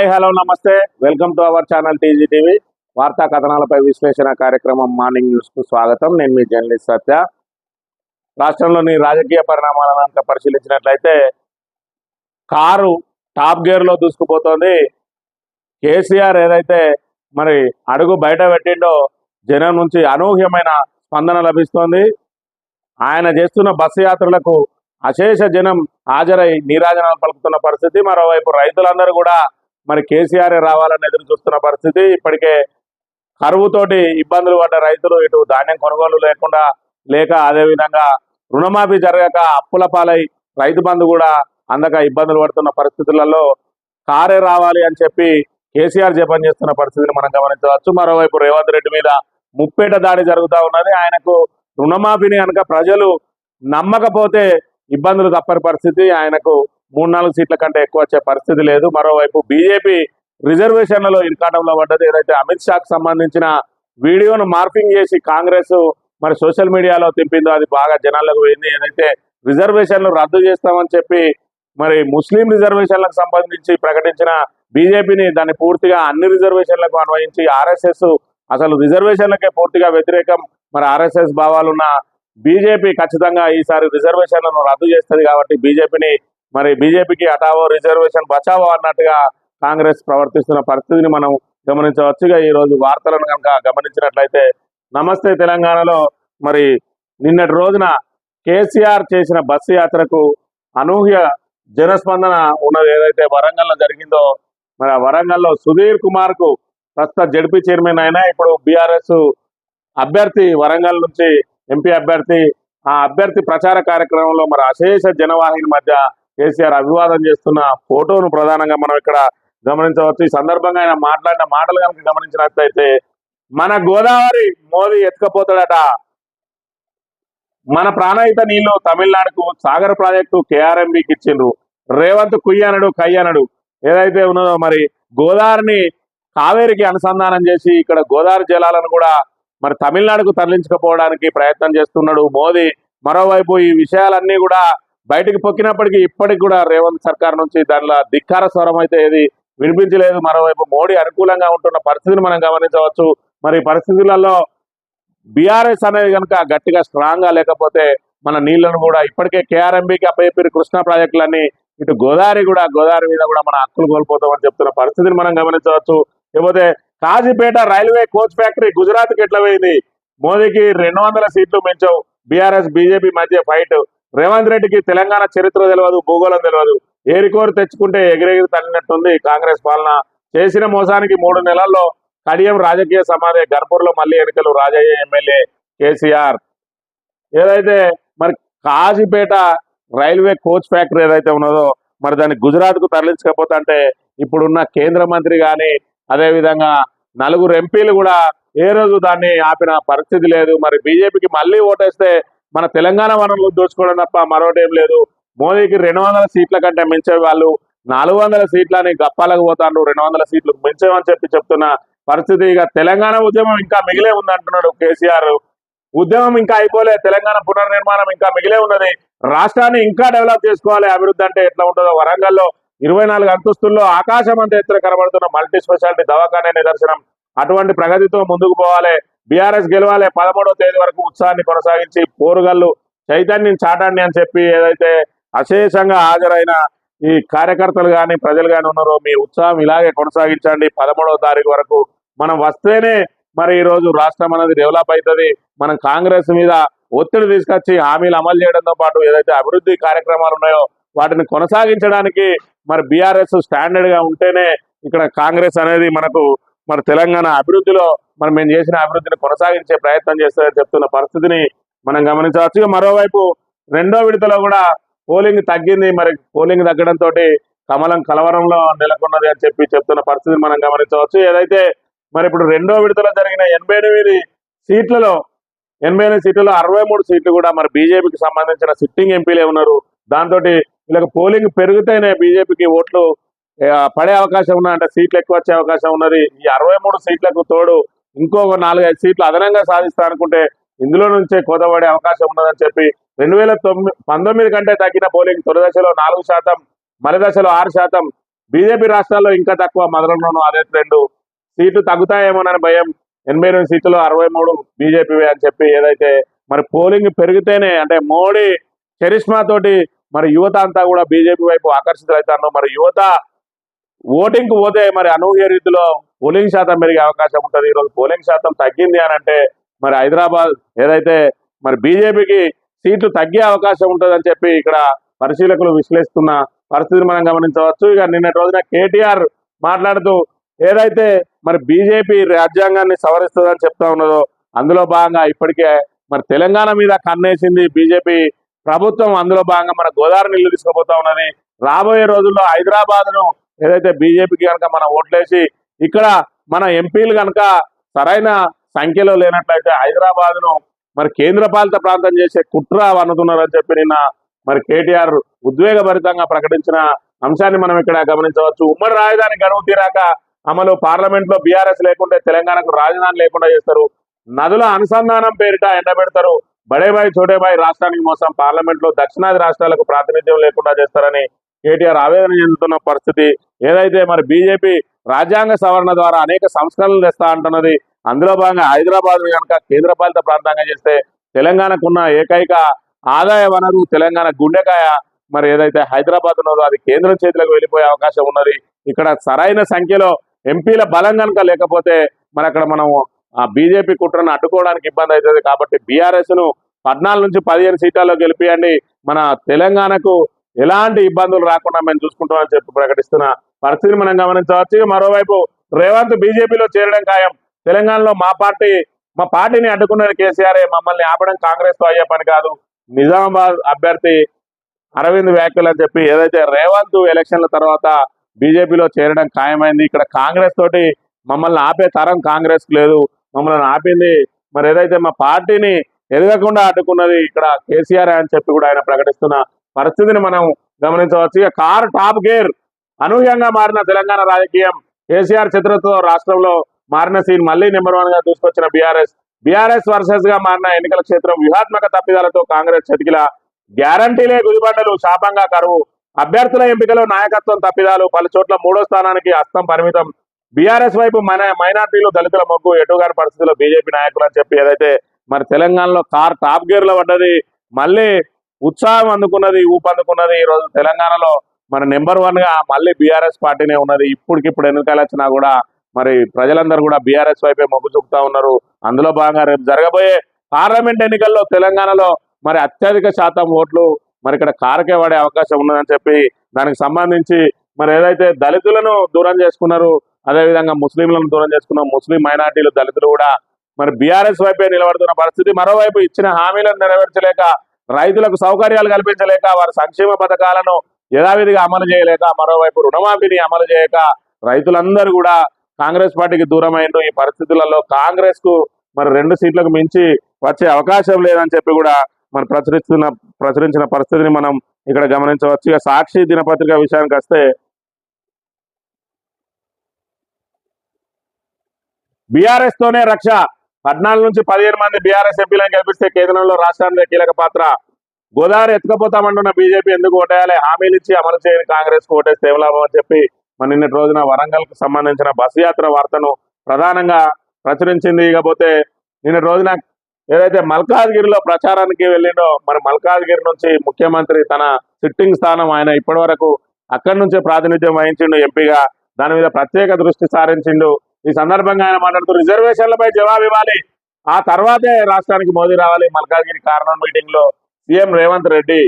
Hi hello నమస్తే. Welcome to our channel TG TV. వార్తా కథనాలపై విశ్లేషణ కార్యక్రమం మార్నింగ్ న్యూస్కు స్వాగతం. నేను మీ జర్నలిస్ట్ సత్య. రాష్ట్రంలోని రాజకీయ పరిణామాలను అంతా పరిశీలించినట్లయితే కారు టాప్ గేర్లో దూసుకుపోతోంది. కేసీఆర్ ఏదైతే మరి అడుగు బయట పెట్టిండో జనం నుంచి అనూహ్యమైన స్పందన లభిస్తోంది. ఆయన చేస్తున్న బస్సు యాత్రలకు అశేష జనం హాజరై నీరాజనాలు పలుకుతున్న పరిస్థితి. మరోవైపు రైతులందరూ కూడా మరి కేసీఆర్ రావాలని ఎదురు చూస్తున్న పరిస్థితి ఇప్పటికే కరువుతోటి ఇబ్బందులు పడ్డ రైతులు ఇటు ధాన్యం కొనుగోలు లేకుండా లేక అదేవిధంగా రుణమాఫీ జరగక అప్పుల పాలై రైతు బంధు కూడా అందక ఇబ్బందులు పడుతున్న పరిస్థితులలో కారే రావాలి అని చెప్పి కేసీఆర్ జపం చేస్తున్న పరిస్థితిని మనం గమనించవచ్చు. మరోవైపు రేవంత్ రెడ్డి మీద ముప్పేట దాడి జరుగుతూ ఉన్నది. ఆయనకు రుణమాఫీని కనుక ప్రజలు నమ్మకపోతే ఇబ్బందులు తప్పని పరిస్థితి ఆయనకు మూడు నాలుగు సీట్ల కంటే ఎక్కువ వచ్చే పరిస్థితి లేదు. మరోవైపు బీజేపీ రిజర్వేషన్లలో ఇరకాటంలో పడ్డది. ఏదైతే అమిత్ షాకు సంబంధించిన వీడియోను మార్పింగ్ చేసి కాంగ్రెస్ మరి సోషల్ మీడియాలో తింపిందో అది బాగా జనాలకు పోయింది. ఏదైతే రిజర్వేషన్లు రద్దు చేస్తామని చెప్పి మరి ముస్లిం రిజర్వేషన్లకు సంబంధించి ప్రకటించిన బీజేపీని దాన్ని పూర్తిగా అన్ని రిజర్వేషన్లకు అన్వయించి ఆర్ఎస్ఎస్ అసలు రిజర్వేషన్లకే పూర్తిగా వ్యతిరేకం. మరి ఆర్ఎస్ఎస్ భావాలున్న బీజేపీ ఖచ్చితంగా ఈసారి రిజర్వేషన్లను రద్దు చేస్తుంది కాబట్టి బీజేపీని మరి బీజేపీకి అటావో రిజర్వేషన్ బచావో అన్నట్టుగా కాంగ్రెస్ ప్రవర్తిస్తున్న పరిస్థితిని మనం గమనించవచ్చుగా. ఈ రోజు వార్తలను కనుక గమనించినట్లయితే నమస్తే తెలంగాణలో మరి నిన్నటి రోజున కేసీఆర్ చేసిన బస్సు యాత్రకు అనూహ్య జనస్పందన ఉన్నది. ఏదైతే వరంగల్లో జరిగిందో మరి ఆ వరంగల్లో సుధీర్ కుమార్కు ప్రస్తుత జడ్పీ చైర్మన్ అయినా ఇప్పుడు బీఆర్ఎస్ అభ్యర్థి వరంగల్ నుంచి ఎంపీ అభ్యర్థి. ఆ అభ్యర్థి ప్రచార కార్యక్రమంలో మరి అశేష జనవాహిని మధ్య కేసీఆర్ అభివాదం చేస్తున్న ఫోటోను ప్రధానంగా మనం ఇక్కడ గమనించవచ్చు. ఈ సందర్భంగా ఆయన మాట్లాడిన మాటలు కనుక గమనించినట్లయితే మన గోదావరి మోదీ ఎత్తుకపోతాడట. మన ప్రాణహిత నీళ్ళు తమిళనాడుకు సాగర్ ప్రాజెక్టు కేఆర్ఎంబికి ఇచ్చిండ్రు. రేవంత్ కుయ్యనడు కయ్యనడు ఏదైతే ఉన్నదో మరి గోదావరిని కావేరికి అనుసంధానం చేసి ఇక్కడ గోదావరి జలాలను కూడా మరి తమిళనాడుకు తరలించకపోవడానికి ప్రయత్నం చేస్తున్నాడు మోదీ. మరోవైపు ఈ విషయాలన్నీ కూడా బయటికి పొక్కినప్పటికీ ఇప్పటికి కూడా రేవంత్ సర్కార్ నుంచి దానిలో ధిక్కార స్వరం అయితే ఏది వినిపించలేదు. మరోవైపు మోడీ అనుకూలంగా ఉంటున్న పరిస్థితిని మనం గమనించవచ్చు. మరి పరిస్థితులలో బీఆర్ఎస్ అనేది కనుక గట్టిగా స్ట్రాంగ్గా లేకపోతే మన నీళ్ళను కూడా ఇప్పటికే కేఆర్ఎంబికి అప్పయ్యపేరు కృష్ణా ప్రాజెక్టులన్నీ ఇటు గోదావరి కూడా గోదావరి మీద కూడా మన హక్కులు కోల్పోతామని చెప్తున్న పరిస్థితిని మనం గమనించవచ్చు. లేకపోతే కాజీపేట రైల్వే కోచ్ ఫ్యాక్టరీ గుజరాత్కి ఎట్లా పోయింది? మోదీకి రెండు వందల సీట్లు మించవు. బీఆర్ఎస్ బీజేపీ మధ్య ఫైట్ రేవంత్ రెడ్డికి తెలంగాణ చరిత్ర తెలియదు భూగోళం తెలియదు ఏరికోరు తెచ్చుకుంటే ఎగిరెగిరి తల్లినట్టుంది కాంగ్రెస్ పాలన. చేసిన మోసానికి మూడు నెలల్లో కడియం రాజకీయ సమాధి గర్పూర్లో మళ్ళీ ఎన్నికలు రాజయ్య ఎమ్మెల్యే కేసీఆర్. ఏదైతే మరి కాజీపేట రైల్వే కోచ్ ఫ్యాక్టరీ ఏదైతే ఉన్నదో మరి దాన్ని గుజరాత్కు తరలించకపోతే అంటే ఇప్పుడున్న కేంద్ర మంత్రి కానీ అదేవిధంగా నలుగురు ఎంపీలు కూడా ఏ రోజు దాన్ని ఆపిన పరిస్థితి లేదు. మరి బీజేపీకి మళ్ళీ ఓటేస్తే మన తెలంగాణ వనరులు దోచుకోవడం తప్ప మరొకటేం లేదు. మోదీకి రెండు వందల సీట్ల కంటే మించే వాళ్ళు నాలుగు వందల సీట్లని గప్పాలకు పోతాండ్రు. రెండు వందల సీట్లు మించమని చెప్పి చెప్తున్న పరిస్థితి. ఇక తెలంగాణ ఉద్యమం ఇంకా మిగిలే ఉంది అంటున్నాడు కేసీఆర్. ఉద్యమం ఇంకా అయిపోలే. తెలంగాణ పునర్నిర్మాణం ఇంకా మిగిలే ఉన్నది. రాష్ట్రాన్ని ఇంకా డెవలప్ చేసుకోవాలి. అభివృద్ధి అంటే ఎట్లా ఉంటుందో వరంగల్లో ఇరవై నాలుగు అంతస్తుల్లో ఆకాశం అంత ఎత్తున కనబడుతున్న మల్టీ స్పెషాలిటీ దవాఖానే నిదర్శనం. అటువంటి ప్రగతితో ముందుకు పోవాలి. బీఆర్ఎస్ గెలవాలి పదమూడవ తేదీ వరకు ఉత్సాహాన్ని కొనసాగించి పోరుగల్లు చైతన్యం చాటండి అని చెప్పి ఏదైతే అశేషంగా హాజరైన ఈ కార్యకర్తలు కానీ ప్రజలు కానీ ఉన్నారో మీ ఉత్సాహం ఇలాగే కొనసాగించండి. పదమూడవ తారీఖు వరకు మనం వస్తేనే మరి ఈ రోజు రాష్ట్రం అనేది డెవలప్ అవుతుంది మనం కాంగ్రెస్ మీద ఒత్తిడి తీసుకొచ్చి హామీలు అమలు చేయడంతో పాటు ఏదైతే అభివృద్ధి కార్యక్రమాలు ఉన్నాయో వాటిని కొనసాగించడానికి మరి బీఆర్ఎస్ స్టాండర్డ్గా ఉంటేనే ఇక్కడ కాంగ్రెస్ అనేది మనకు మరి తెలంగాణ అభివృద్ధిలో మనం మేము చేసిన అభివృద్ధిని కొనసాగించే ప్రయత్నం చేస్తారని చెప్తున్న పరిస్థితిని మనం గమనించవచ్చు. మరోవైపు రెండో విడతలో కూడా పోలింగ్ తగ్గింది. మరి పోలింగ్ తగ్గడంతో కమలం కలవరంలో నెలకొన్నది అని చెప్పి చెప్తున్న పరిస్థితిని మనం గమనించవచ్చు. ఏదైతే మరి ఇప్పుడు రెండో విడతలో జరిగిన ఎనభై ఎనిమిది సీట్లలో ఎనభై ఎనిమిది సీట్లలో అరవై మూడు సీట్లు కూడా మరి బీజేపీకి సంబంధించిన సిట్టింగ్ ఎంపీలే ఉన్నారు. దాంతో వీళ్ళకి పోలింగ్ పెరిగితేనే బీజేపీకి ఓట్లు పడే అవకాశం ఉన్నది అంటే సీట్లు ఎక్కువ వచ్చే అవకాశం ఉన్నది. ఈ అరవై మూడు సీట్లకు తోడు ఇంకొక నాలుగైదు సీట్లు అదనంగా సాధిస్తా అనుకుంటే ఇందులో నుంచే కోదబడే అవకాశం ఉన్నదని చెప్పి రెండు వేల తొమ్మిది పంతొమ్మిది కంటే తగ్గిన పోలింగ్ తొలి దశలో నాలుగు శాతం మలి దశలో ఆరు శాతం. బీజేపీ రాష్ట్రాల్లో ఇంకా తక్కువ మొదలలోనూ అదే ట్రెండ్. సీట్లు తగ్గుతాయేమోనని భయం. ఎనభై ఎనిమిది సీట్లు అరవై మూడు బీజేపీ అని చెప్పి ఏదైతే మరి పోలింగ్ పెరిగితేనే అంటే మోడీ చరిష్మా తోటి మరి యువత అంతా కూడా బీజేపీ వైపు ఆకర్షితులవుతారు మరి యువత ఓటింగ్కు పోతే మరి అనూహ్య రీతిలో పోలింగ్ శాతం పెరిగే అవకాశం ఉంటుంది. ఈరోజు పోలింగ్ శాతం తగ్గింది అని అంటే మరి హైదరాబాద్ ఏదైతే మరి బీజేపీకి సీట్లు తగ్గే అవకాశం ఉంటుందని చెప్పి ఇక్కడ పరిశీలకులు విశ్లేషిస్తున్న పరిస్థితిని మనం గమనించవచ్చు. ఇక నిన్నటి రోజున కేటీఆర్ మాట్లాడుతూ ఏదైతే మరి బీజేపీ రాజ్యాంగాన్ని సవరిస్తుందని చెప్తా ఉన్నదో అందులో భాగంగా ఇప్పటికే మరి తెలంగాణ మీద కన్నేసింది బీజేపీ ప్రభుత్వం. అందులో భాగంగా మన గోదావరి నీళ్ళు తీసుకుపోతా ఉన్నది. రాబోయే రోజుల్లో హైదరాబాద్ను ఏదైతే బీజేపీకి కనుక మనం ఓట్లేసి ఇక్కడ మన ఎంపీలు కనుక సరైన సంఖ్యలో లేనట్లయితే హైదరాబాద్ను మరి కేంద్ర పాలిత ప్రాంతం చేసే కుట్ర అనుకున్నారని చెప్పి నిన్న మరి కేటీఆర్ ఉద్వేగభరితంగా ప్రకటించిన అంశాన్ని మనం ఇక్కడ గమనించవచ్చు. ఉమ్మడి రాజధాని గడువు తీరాక అమలు పార్లమెంట్లో బీఆర్ఎస్ లేకుంటే తెలంగాణకు రాజధాని లేకుండా చేస్తారు. నదుల అనుసంధానం పేరిట ఎండబెడతారు. బడేబాయి చోటేబాయి రాష్ట్రానికి మోసం పార్లమెంట్లో దక్షిణాది రాష్ట్రాలకు ప్రాతినిధ్యం లేకుండా చేస్తారని కేటీఆర్ ఆవేదన చెందుతున్న పరిస్థితి. ఏదైతే మరి బీజేపీ రాజ్యాంగ సవరణ ద్వారా అనేక సంస్కరణలు తెస్తా అంటున్నది. అందులో భాగంగా హైదరాబాద్ కనుక కేంద్రపాలిత ప్రాంతంగా చేస్తే తెలంగాణకున్న ఏకైక ఆదాయ వనరు తెలంగాణ గుండెకాయ. మరి ఏదైతే హైదరాబాద్ ఉన్నదో అది కేంద్రం చేతులకు వెళ్ళిపోయే అవకాశం ఉన్నది. ఇక్కడ సరైన సంఖ్యలో ఎంపీల బలం కనుక లేకపోతే మరి అక్కడ మనం ఆ బీజేపీ కుట్రను అడ్డుకోవడానికి ఇబ్బంది అవుతుంది. కాబట్టి బీఆర్ఎస్ను పద్నాలుగు నుంచి పదిహేను సీట్లలో గెలిపియండి. మన తెలంగాణకు ఎలాంటి ఇబ్బందులు రాకుండా మేము చూసుకుంటామని చెప్పి ప్రకటిస్తున్నా పరిస్థితిని మనం గమనించవచ్చు. ఇక మరోవైపు రేవంత్ బీజేపీలో చేరడం ఖాయం. తెలంగాణలో మా పార్టీ మా పార్టీని అడ్డుకున్నది కేసీఆర్ మమ్మల్ని ఆపడం కాంగ్రెస్తో అయ్యే పని కాదు. నిజామాబాద్ అభ్యర్థి అరవింద్ వ్యాఖ్యలు అని చెప్పి ఏదైతే రేవంత్ ఎలక్షన్ల తర్వాత బీజేపీలో చేరడం ఖాయమైంది ఇక్కడ కాంగ్రెస్ తోటి మమ్మల్ని ఆపే తరం కాంగ్రెస్ లేదు. మమ్మల్ని ఆపింది మరి ఏదైతే మా పార్టీని ఎదగకుండా అడ్డుకున్నది ఇక్కడ కేసీఆర్ అని చెప్పి కూడా ఆయన ప్రకటిస్తున్న పరిస్థితిని మనం గమనించవచ్చు. ఇక కార్ టాప్ గేర్ అనూహ్యంగా మారిన తెలంగాణ రాజకీయం కేసీఆర్ చిత్రతో రాష్ట్రంలో మారిన సీన్ మళ్ళీ నెంబర్ వన్గా దూసుకొచ్చిన బీఆర్ఎస్. బీఆర్ఎస్ వర్సెస్గా మారిన ఎన్నికల క్షేత్రం వ్యూహాత్మక తప్పిదాలతో కాంగ్రెస్ చతికిల గ్యారంటీలే గుదిబండలు శాపంగా కరువు. అభ్యర్థుల ఎంపికలో నాయకత్వం తప్పిదాలు పలు చోట్ల మూడో స్థానానికి అస్తం పరిమితం. బీఆర్ఎస్ వైపు మన మైనార్టీలు దళితుల మొగ్గు ఎటుగాని పరిస్థితుల్లో బీజేపీ నాయకులు అని చెప్పి ఏదైతే మరి తెలంగాణలో కార్ టాప్ గేర్లో పడ్డది మళ్ళీ ఉత్సాహం అందుకున్నది ఊపందుకున్నది ఈ రోజు తెలంగాణలో మన నెంబర్ వన్గా మళ్ళీ బీఆర్ఎస్ పార్టీనే ఉన్నది. ఇప్పటికిప్పుడు ఎన్నికలు వచ్చినా కూడా మరి ప్రజలందరూ కూడా బీఆర్ఎస్ వైపే మొగ్గు చూపుతా ఉన్నారు. అందులో భాగంగా రేపు జరగబోయే పార్లమెంట్ ఎన్నికల్లో తెలంగాణలో మరి అత్యధిక శాతం ఓట్లు మరి ఇక్కడ కారకే పడే అవకాశం ఉన్నదని చెప్పి దానికి సంబంధించి మరి ఏదైతే దళితులను దూరం చేసుకున్నారు అదేవిధంగా ముస్లింలను దూరం చేసుకున్న ముస్లిం మైనార్టీలు దళితులు కూడా మరి బీఆర్ఎస్ వైపే నిలబడుతున్న పరిస్థితి. మరోవైపు ఇచ్చిన హామీలను నెరవేర్చలేక రైతులకు సౌకర్యాలు కల్పించలేక వారి సంక్షేమ పథకాలను యథావిధిగా అమలు చేయలేక మరోవైపు రుణమాఫీని అమలు చేయక రైతులందరూ కూడా కాంగ్రెస్ పార్టీకి దూరమైండు ఈ పరిస్థితులలో కాంగ్రెస్కు మరి రెండు సీట్లకు మించి వచ్చే అవకాశం లేదని చెప్పి కూడా మరి ప్రచురిస్తున్న ప్రచురించిన పరిస్థితిని మనం ఇక్కడ గమనించవచ్చు. ఇక సాక్షి దినపత్రిక విషయానికి వస్తే బీఆర్ఎస్ తోనే రక్ష. పద్నాలుగు నుంచి పదిహేను మంది బీఆర్ఎస్ ఎంపీలను గెలిపిస్తే కేంద్రంలో రాష్ట్రానికి కీలక పాత్ర గోదావరి ఎత్తుకపోతామంటున్న బీజేపీ ఎందుకు ఓటేయాలి? హామీలు ఇచ్చి అమలు చేయని కాంగ్రెస్కు ఓటేస్తే ఏమలాభం అని చెప్పి మరి నిన్నటి రోజున వరంగల్కు సంబంధించిన బస్సు యాత్ర వార్తను ప్రధానంగా ప్రచురించింది. ఇకపోతే నిన్నటి రోజున ఏదైతే మల్కాజ్గిరిలో ప్రచారానికి వెళ్ళిండో మరి మల్కాజ్గిరి నుంచి ముఖ్యమంత్రి తన సిట్టింగ్ స్థానం ఆయన ఇప్పటి వరకు అక్కడి నుంచే ప్రాతినిధ్యం వహించిండు. ఎంపీగా దాని మీద ప్రత్యేక దృష్టి సారించిండు. ఈ సందర్భంగా ఆయన మాట్లాడుతూ రిజర్వేషన్లపై జవాబు ఇవ్వాలి. ఆ తర్వాతే రాష్ట్రానికి మోదీ రావాలి. మల్కాజ్గిరి కారణం మీటింగ్లో సీఎం రేవంత్ రెడ్డి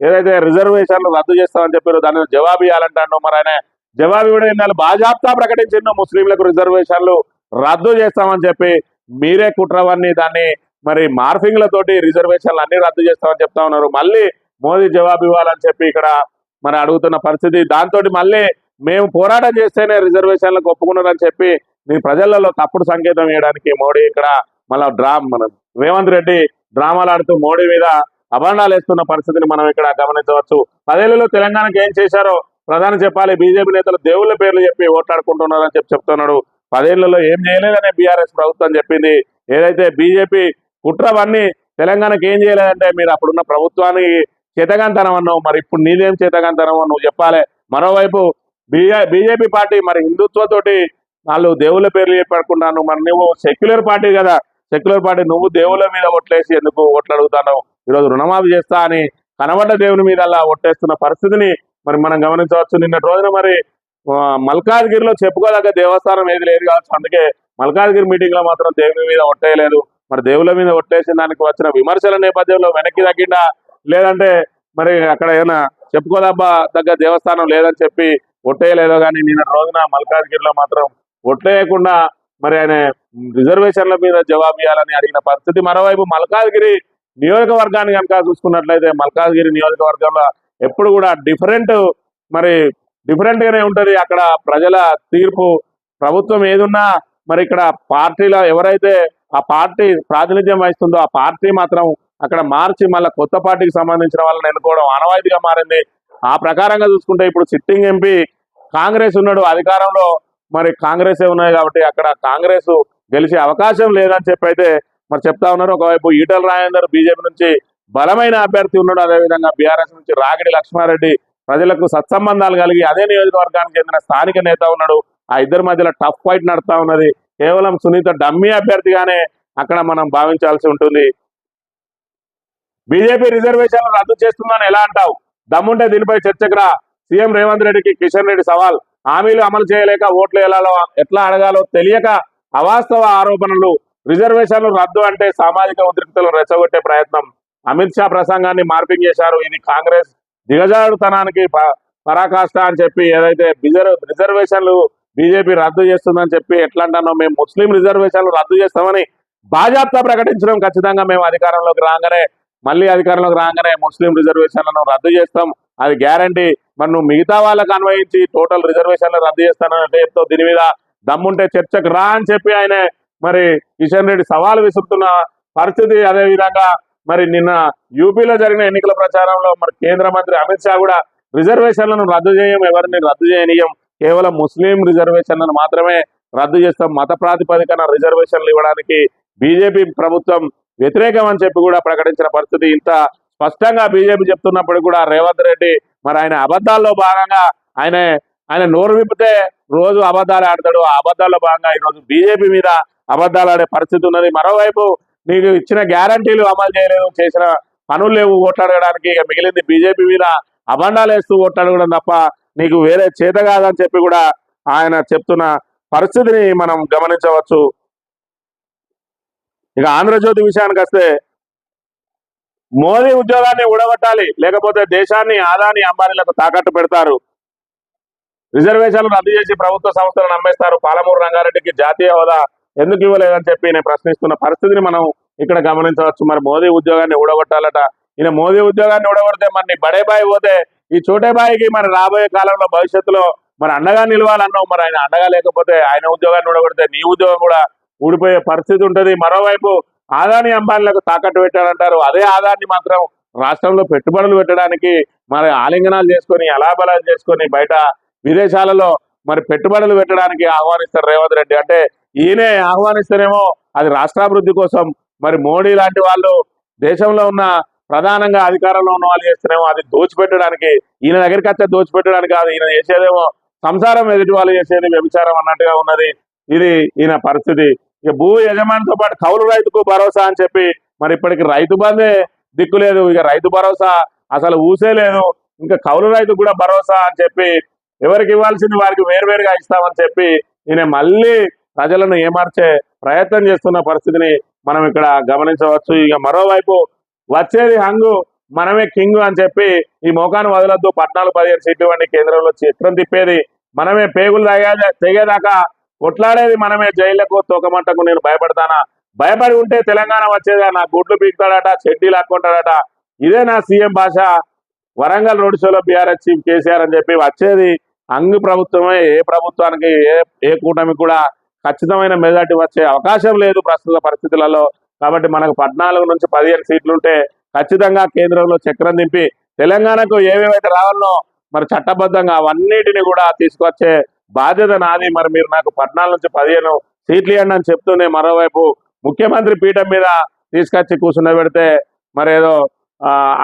ఏదైతే రిజర్వేషన్లు రద్దు చేస్తామని చెప్పారో దాని జవాబు ఇవ్వాలంటాడు మరి ఆయన. జవాబు ఇవ్వడం ఇన్నాళ్ళు బాజాప్తా ప్రకటించిండు ముస్లింలకు రిజర్వేషన్లు రద్దు చేస్తామని చెప్పి మీరే కుట్రవన్నీ దాన్ని మరి మార్ఫింగ్లతోటి రిజర్వేషన్లు అన్ని రద్దు చేస్తామని చెప్తా ఉన్నారు. మళ్ళీ మోదీ జవాబు ఇవ్వాలని చెప్పి ఇక్కడ మరి అడుగుతున్న పరిస్థితి. దాంతో మళ్ళీ మేము పోరాటం చేస్తేనే రిజర్వేషన్లకు ఒప్పుకున్నారని చెప్పి మీ ప్రజలలో తప్పుడు సంకేతం వేయడానికి మోడీ ఇక్కడ మళ్ళా డ్రా మన రేవంత్ రెడ్డి డ్రామాలు ఆడుతూ మోడీ మీద అభరణాలు వేస్తున్న పరిస్థితిని మనం ఇక్కడ గమనించవచ్చు. పదేళ్ళలో తెలంగాణకు ఏం చేశారో ప్రధాని చెప్పాలి బీజేపీ నేతలు దేవుళ్ళ పేర్లు చెప్పి ఓట్లాడుకుంటున్నారని చెప్పి చెప్తున్నాడు. పదేళ్ళలో ఏం చేయలేదని బీఆర్ఎస్ ప్రభుత్వం చెప్పింది. ఏదైతే బీజేపీ కుట్రవన్నీ తెలంగాణకు ఏం చేయలేదంటే మీరు అప్పుడున్న ప్రభుత్వానికి చేతగాంతనం అన్నావు మరి ఇప్పుడు నీదేం చేతగాంతనం నువ్వు చెప్పాలి. మరోవైపు బీజేపీ పార్టీ మరి హిందుత్వతోటి వాళ్ళు దేవుళ్ళ పేర్లు చెప్పనుకుంటాను మరి నువ్వు సెక్యులర్ పార్టీ కదా. సెక్యులర్ పార్టీ నువ్వు దేవుళ్ళ మీద ఓట్లేసి ఎందుకు ఓట్లు అడుగుతున్నావు? ఈరోజు రుణమాఫీ చేస్తా అని కనబడ్డ దేవుని మీద అలా ఒట్టేస్తున్న పరిస్థితిని మరి మనం గమనించవచ్చు. నిన్నటి రోజున మరి మల్కాజ్గిరిలో చెప్పుకోదగ్గ దేవస్థానం ఏది లేదు కావచ్చు. అందుకే మల్కాజ్గిరి మీటింగ్లో మాత్రం దేవుని మీద ఒట్టేయలేదు. మరి దేవుళ్ళ మీద ఒట్టేసిన దానికి వచ్చిన విమర్శల నేపథ్యంలో వెనక్కి తగ్గిందా లేదంటే మరి అక్కడ ఏమైనా చెప్పుకోదబ్బ దగ్గర దేవస్థానం లేదని చెప్పి ఒట్టేయలేదో కానీ నిన్న రోజున మల్కాజ్గిరిలో మాత్రం ఒట్టేయకుండా మరి ఆయన రిజర్వేషన్ల మీద జవాబు ఇవ్వాలని అడిగిన పరిస్థితి. మరోవైపు మల్కాజ్గిరి నియోజకవర్గాన్ని కనుక చూసుకున్నట్లయితే మల్కాజ్గిరి నియోజకవర్గంలో ఎప్పుడు కూడా డిఫరెంట్ మరి డిఫరెంట్గానే ఉంటుంది. అక్కడ ప్రజల తీర్పు ప్రభుత్వం ఏదున్నా మరి ఇక్కడ పార్టీలో ఎవరైతే ఆ పార్టీ ప్రాతినిధ్యం వహిస్తుందో ఆ పార్టీ మాత్రం అక్కడ మార్చి మళ్ళీ కొత్త పార్టీకి సంబంధించిన వాళ్ళని ఎన్నుకోవడం ఆనవాయితీగా మారింది. ఆ ప్రకారంగా చూసుకుంటే ఇప్పుడు సిట్టింగ్ ఎంపీ కాంగ్రెస్ ఉన్నాడు. అధికారంలో మరి కాంగ్రెస్ ఉన్నాయి కాబట్టి అక్కడ కాంగ్రెస్ గెలిచే అవకాశం లేదని చెప్పి అయితే మరి చెప్తా ఉన్నారు. ఒకవైపు ఈటల రాజేందర్ బీజేపీ నుంచి బలమైన అభ్యర్థి ఉన్నాడు. అదేవిధంగా బీఆర్ఎస్ నుంచి రాగిడి లక్ష్మారెడ్డి ప్రజలకు సత్సంబంధాలు కలిగి అదే నియోజకవర్గానికి చెందిన స్థానిక నేత ఉన్నాడు. ఆ ఇద్దరి మధ్యలో టఫ్ ఫైట్ నడుస్తా ఉన్నది. కేవలం సునీత డమ్మీ అభ్యర్థిగానే అక్కడ మనం భావించాల్సి ఉంటుంది. బీజేపీ రిజర్వేషన్లు రద్దు చేస్తుందని ఎలా అంటావు? దమ్ముంటే దీనిపై చర్చకు రా. సీఎం రేవంత్ రెడ్డికి కిషన్ రెడ్డి సవాల్. హామీలు అమలు చేయలేక ఓట్లు ఎలా ఎట్లా అడగాలో తెలియక అవాస్తవ ఆరోపణలు రిజర్వేషన్లు రద్దు అంటే సామాజిక ఉద్రిక్తలు రెచ్చగొట్టే ప్రయత్నం. అమిత్ షా ప్రసంగాన్ని మార్పింగ్ చేశారు. ఇది కాంగ్రెస్ దిగజారుతనానికి ప- పరాకాష్ట అని చెప్పి ఏదైతే రిజర్వేషన్లు బీజేపీ రద్దు చేస్తుందని చెప్పి ఎట్లా అంటానో మేము ముస్లిం రిజర్వేషన్లు రద్దు చేస్తామని బాజాప్తా ప్రకటించడం ఖచ్చితంగా మేము అధికారంలోకి రాగానే మళ్ళీ అధికారంలోకి రాగానే ముస్లిం రిజర్వేషన్లను రద్దు చేస్తాం. అది గ్యారంటీ. మరి నువ్వు మిగతా వాళ్ళకు అన్వయించి టోటల్ రిజర్వేషన్లు రద్దు చేస్తానంటే చెప్తావు దీని మీద దమ్ముంటే చర్చకు రా అని చెప్పి ఆయన మరి కిషన్ రెడ్డి సవాల్ విసురుతున్న పరిస్థితి అదే విధంగా మరి నిన్న యూపీలో జరిగిన ఎన్నికల ప్రచారంలో మరి కేంద్ర మంత్రి అమిత్ షా కూడా రిజర్వేషన్లను రద్దు చేయం ఎవరిని రద్దు చేయనీయం కేవలం ముస్లిం రిజర్వేషన్లను మాత్రమే రద్దు చేస్తాం మత ప్రాతిపదికన రిజర్వేషన్లు ఇవ్వడానికి బీజేపీ ప్రభుత్వం వ్యతిరేకం అని చెప్పి కూడా ప్రకటించిన పరిస్థితి. ఇంత స్పష్టంగా బీజేపీ చెప్తున్నప్పుడు కూడా రేవంత్ రెడ్డి మరి ఆయన అబద్ధాల్లో భాగంగా ఆయన ఆయన నోరు విప్పితే రోజు అబద్ధాలు ఆడతాడు. ఆ అబద్ధాల్లో భాగంగా ఈరోజు బీజేపీ మీద అబద్ధాలు ఆడే పరిస్థితి ఉన్నది. మరోవైపు నీకు ఇచ్చిన గ్యారంటీలు అమలు చేయలేదు చేసిన పనులు లేవు ఓట్లాడడానికి. ఇక మిగిలింది బీజేపీ మీద అబండాలు వేస్తూ ఓట్లాడడం తప్ప నీకు వేరే చేత కాదని చెప్పి కూడా ఆయన చెప్తున్న పరిస్థితిని మనం గమనించవచ్చు. ఇక ఆంధ్రజ్యోతి విషయానికి వస్తే మోదీ ఉద్యోగాన్ని ఊడగొట్టాలి లేకపోతే దేశాన్ని ఆదాని అంబానీలకు తాకట్టు పెడతారు. రిజర్వేషన్లు రద్దు చేసి ప్రభుత్వ సంస్థలను నమ్మేస్తారు పాలమూరు రంగారెడ్డికి జాతీయ హోదా ఎందుకు ఇవ్వలేదని చెప్పి నేను ప్రశ్నిస్తున్న పరిస్థితిని మనం ఇక్కడ గమనించవచ్చు. మరి మోదీ ఉద్యోగాన్ని ఊడగొట్టాలట. ఈయన మోదీ ఉద్యోగాన్ని ఊడగొడితే మరి బడేబాయి పోతే ఈ చోటేబాయికి మరి రాబోయే కాలంలో భవిష్యత్తులో మరి అండగా నిలవాలన్నావు. మరి ఆయన అండగా లేకపోతే ఆయన ఉద్యోగాన్ని ఊడగొడితే నీ ఉద్యోగం కూడా ఊడిపోయే పరిస్థితి ఉంటుంది. మరోవైపు ఆదాని అంబానీలకు తాకట్టు పెట్టారంటారు. అదే ఆదాన్ని మాత్రం రాష్ట్రంలో పెట్టుబడులు పెట్టడానికి మరి ఆలింగనాలు చేసుకొని అలాబలాలు చేసుకొని బయట విదేశాలలో మరి పెట్టుబడులు పెట్టడానికి ఆహ్వానిస్తారు రేవంత్ రెడ్డి. అంటే ఈయనే ఆహ్వానిస్తేనేమో అది రాష్ట్రాభివృద్ధి కోసం మరి మోడీ లాంటి వాళ్ళు దేశంలో ఉన్న ప్రధానంగా అధికారంలో ఉన్న వాళ్ళు చేస్తేనేమో అది దోచిపెట్టడానికి ఈయన దగ్గరికి వస్తే దోచిపెట్టడానికి కాదు ఈయన చేసేదేమో సంసారం ఎదుటి వాళ్ళు చేసేది వ్యభిచారం అన్నట్టుగా ఉన్నది. ఇది ఈయన పరిస్థితి. ఇక భూ యజమానితో పాటు కౌలు రైతుకు భరోసా అని చెప్పి మరి ఇప్పటికి రైతు బంధే దిక్కు లేదు. ఇక రైతు భరోసా అసలు ఊసే లేదు. ఇంకా కౌలు రైతు కూడా భరోసా అని చెప్పి ఎవరికి ఇవ్వాల్సింది వారికి వేరువేరుగా ఇస్తామని చెప్పి ఈయన మళ్ళీ ప్రజలను ఏమార్చే ప్రయత్నం చేస్తున్న పరిస్థితిని మనం ఇక్కడ గమనించవచ్చు. ఇక మరోవైపు వచ్చేది హంగు మనమే కింగ్ అని చెప్పి ఈ మోకాను వదలొద్దు. పద్నాలుగు పదిహేను సీట్లు వంటి కేంద్రంలో చిత్రం తిప్పేది. మనమే పేగులు తెగే తెగేదాకా కొట్లాడేది మనమే. జైళ్ళకు తోకమంటకు నేను భయపడతానా? భయపడి ఉంటే తెలంగాణ వచ్చేదా నా గుడ్లు పీకుతాడట చెడ్డీ లాక్కుంటాడట. ఇదే నా సీఎం భాష. వరంగల్ రోడ్ షోలో బీఆర్ఎస్ చీఫ్ కేసీఆర్ అని చెప్పి వచ్చేది. అంగు ప్రభుత్వమే ఏ ప్రభుత్వానికి ఏ ఏ కూటమి కూడా ఖచ్చితమైన మెజార్టీ వచ్చే అవకాశం లేదు ప్రస్తుత పరిస్థితులలో. కాబట్టి మనకు పద్నాలుగు నుంచి పదిహేను సీట్లు ఉంటే ఖచ్చితంగా కేంద్రంలో చక్రం దింపి తెలంగాణకు ఏమేమైతే రావాలనో మరి చట్టబద్ధంగా అవన్నిటిని కూడా తీసుకొచ్చే బాధ్యత నాది. మరి మీరు నాకు పద్నాలుగు నుంచి పదిహేను సీట్లు ఇవ్వండి అని చెప్తూనే మరోవైపు ముఖ్యమంత్రి పీఠం మీద తీసుకొచ్చి కూర్చున్న పెడితే మరి ఏదో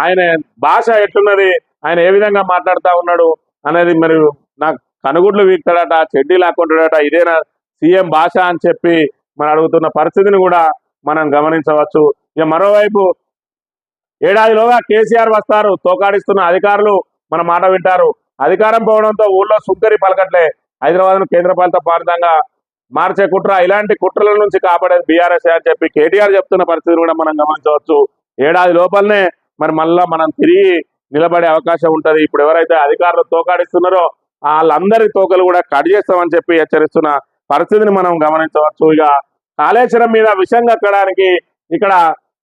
ఆయన భాష ఎట్లున్నది ఆయన ఏ విధంగా మాట్లాడుతూ ఉన్నాడు అనేది మరి నాకు కనుగుడ్లు వీక్తాడట చెడ్డీ లాక్కుంటాడట ఇదేనా సీఎం భాష అని చెప్పి మనం అడుగుతున్న పరిస్థితిని కూడా మనం గమనించవచ్చు. ఇక మరోవైపు ఏడాదిలోగా కేసీఆర్ వస్తారు తోకాడిస్తున్న అధికారులు మన మాట వింటారు. అధికారం పోవడంతో ఊళ్ళో సుంకరి పలకట్లే. హైదరాబాద్ను కేంద్రపాలిత ప్రాంతంగా మార్చే కుట్ర ఇలాంటి కుట్రల నుంచి కాపాడేది బీఆర్ఎస్ అని చెప్పి కేటీఆర్ చెప్తున్న పరిస్థితి కూడా మనం గమనించవచ్చు. ఏడాది లోపలనే మరి మళ్ళా మనం తిరిగి నిలబడే అవకాశం ఉంటుంది. ఇప్పుడు ఎవరైతే అధికారులు తోకాడిస్తున్నారో వాళ్ళందరి తోకలు కూడా కట్ చేస్తామని చెప్పి హెచ్చరిస్తున్న పరిస్థితిని మనం గమనించవచ్చు. ఇక కాళేశ్వరం మీద విషయం కక్కడానికి ఇక్కడ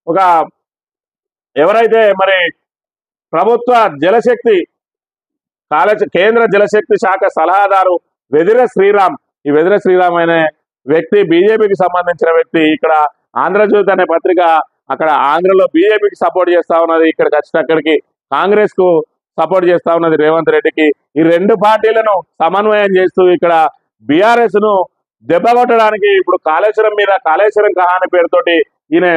ఒక ఎవరైతే మరి ప్రభుత్వ జలశక్తి కాళేశ్వర కేంద్ర జలశక్తి శాఖ సలహాదారు వెదిర శ్రీరామ్ ఈ వెదిర శ్రీరామ్ అనే వ్యక్తి బీజేపీకి సంబంధించిన వ్యక్తి ఇక్కడ ఆంధ్రజ్యోతి అనే పత్రిక అక్కడ ఆంధ్రలో బీజేపీకి సపోర్ట్ చేస్తా ఉన్నది. ఇక్కడికి వచ్చిన అక్కడికి కాంగ్రెస్కు సపోర్ట్ చేస్తా ఉన్నది రేవంత్ రెడ్డికి. ఈ రెండు పార్టీలను సమన్వయం చేస్తూ ఇక్కడ బీఆర్ఎస్ను దెబ్బ కొట్టడానికి ఇప్పుడు కాళేశ్వరం మీద కాళేశ్వరం కహాని పేరుతోటి ఈయన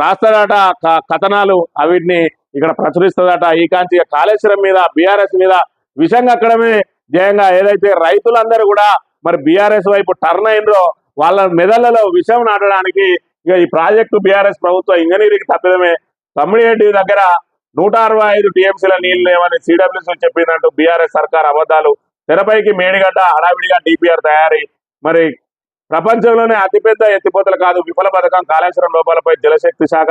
రాస్తాడట క- కథనాలు అవిటిని ఇక్కడ ప్రచురిస్తుందట ఈ కాంచి కాళేశ్వరం మీద బీఆర్ఎస్ మీద విషం కక్కడమే జయంగా. ఏదైతే రైతులందరూ కూడా మరి బీఆర్ఎస్ వైపు టర్న్ అయినరో వాళ్ళ మెదళ్ళలో విషం నాటడానికి ఇక ఈ ప్రాజెక్టు బీఆర్ఎస్ ప్రభుత్వ ఇంజనీరింగ్ తప్పిదమే. తమ్మిడిరెడ్డి దగ్గర నూట అరవై ఐదు టీఎంసీల నీళ్ళు లేవని సిడబ్ల్యూసీ చెప్పిందంటూ బీఆర్ఎస్ సర్కార్ అబద్ధాలు. తెరపైకి మేడిగడ్డ హడావిడిగా డిపిఆర్ తయారీ. మరి ప్రపంచంలోనే అతిపెద్ద ఎత్తిపోతలు కాదు విఫల పథకం కాళేశ్వరం లోపాలపై జలశక్తి శాఖ